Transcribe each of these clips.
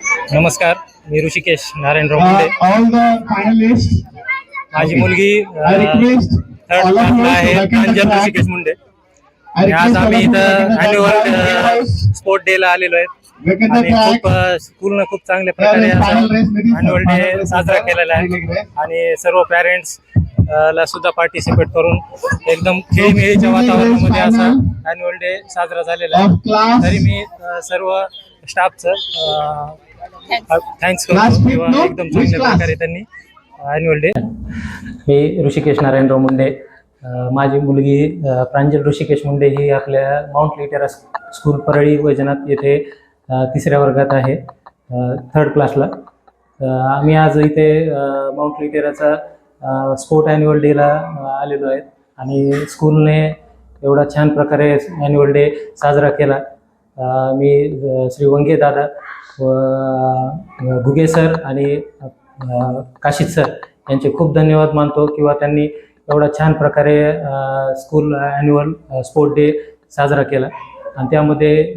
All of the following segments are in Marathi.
नमस्कार मी ऋषिकेश नारायणराव Uh, मुंडे माझी. मुलगी थर्ड क्लासला to आहे track. ऋषिकेश मुंडे आणि आज आम्ही इथं. अॅन्युअल स्पोर्ट डे ला आलेलो आहे आणि. खूप स्कूलनं खूप चांगल्या प्रकारे. अॅन्युअल डे साजरा. केलेला आहे. आणि सर्व पॅरेंट्स ला सुद्धा पार्टिसिपेट करून एकदम खेळीमेळीच्या वातावरणामध्ये असा अॅन्युअल डे साजरा झालेला आहे. तरी मी सर्व स्टाफचं थँक्स no? एकदम चांगल्या? प्रकारे त्यांनी अॅन्युअल डे मी ऋषिकेश नारायणराव मुंडे अ, माझी मुलगी अ, प्रांजल ऋषिकेश मुंडे ही आपल्या Mount Litera school Parli Vaijnath येथे तिसऱ्या वर्गात आहे थर्ड क्लासला आम्ही आज इथे माउंट लिटेराचा स्पोर्ट ॲन्युअल डेला आलेलो आहेत आणि स्कूलने एवढा छान प्रकारे ॲन्युअल डे साजरा केला. मी श्री वंगे दादा व घुगे सर आणि काशीत काशीद सर यांचे खूप धन्यवाद मानतो किंवा त्यांनी एवढा छान प्रकारे स्कूल ॲन्युअल स्पोर्ट डे साजरा केला. आणि त्यामध्ये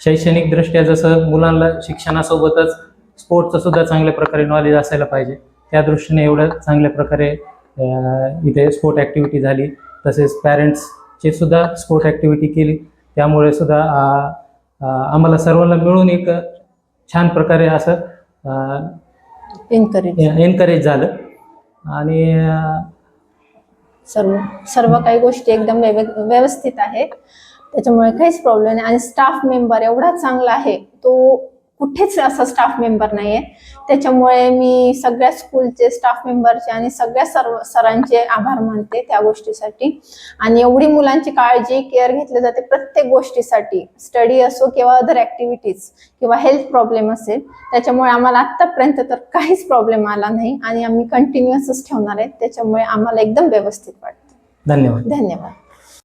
शैक्षणिकदृष्ट्या जसं मुलांना शिक्षणासोबतच स्पोर्टचं सुद्धा चांगल्या प्रकारे नॉलेज असायला पाहिजे. त्या दृष्टीने एवढं चांगल्या प्रकारे इथे स्पोर्ट ॲक्टिव्हिटी झाली. तसेच पॅरेंट्सची सुद्धा स्पोर्ट ॲक्टिव्हिटी केली. त्यामुळे सुद्धा आम्हाला सर्वांना मिळून एक छान प्रकारे असं एनकरेज एनकरेज झालं. आणि सर्व सर्व काही गोष्टी एकदम व्यव- व्यवस्थित आहे त्याच्यामुळे काहीच प्रॉब्लेम नाही. आणि स्टाफ मेंबर एवढा चांगला आहे तो कुठेच असा स्टाफ मेंबर नाहीये. त्याच्यामुळे मी सगळ्या स्कूलचे स्टाफ मेंबरचे आणि सगळ्या सर्व सरांचे आभार मानते त्या गोष्टीसाठी. आणि एवढी मुलांची काळजी केअर घेतली जाते प्रत्येक गोष्टीसाठी. स्टडी असो किंवा अदर ॲक्टिव्हिटीज किंवा हेल्थ प्रॉब्लेम असेल त्याच्यामुळे आम्हाला आत्तापर्यंत तर काहीच प्रॉब्लेम आला नाही आणि आम्ही कंटिन्युअसच ठेवणार आहे. त्याच्यामुळे आम्हाला एकदम व्यवस्थित वाटतं. धन्यवाद. धन्यवाद.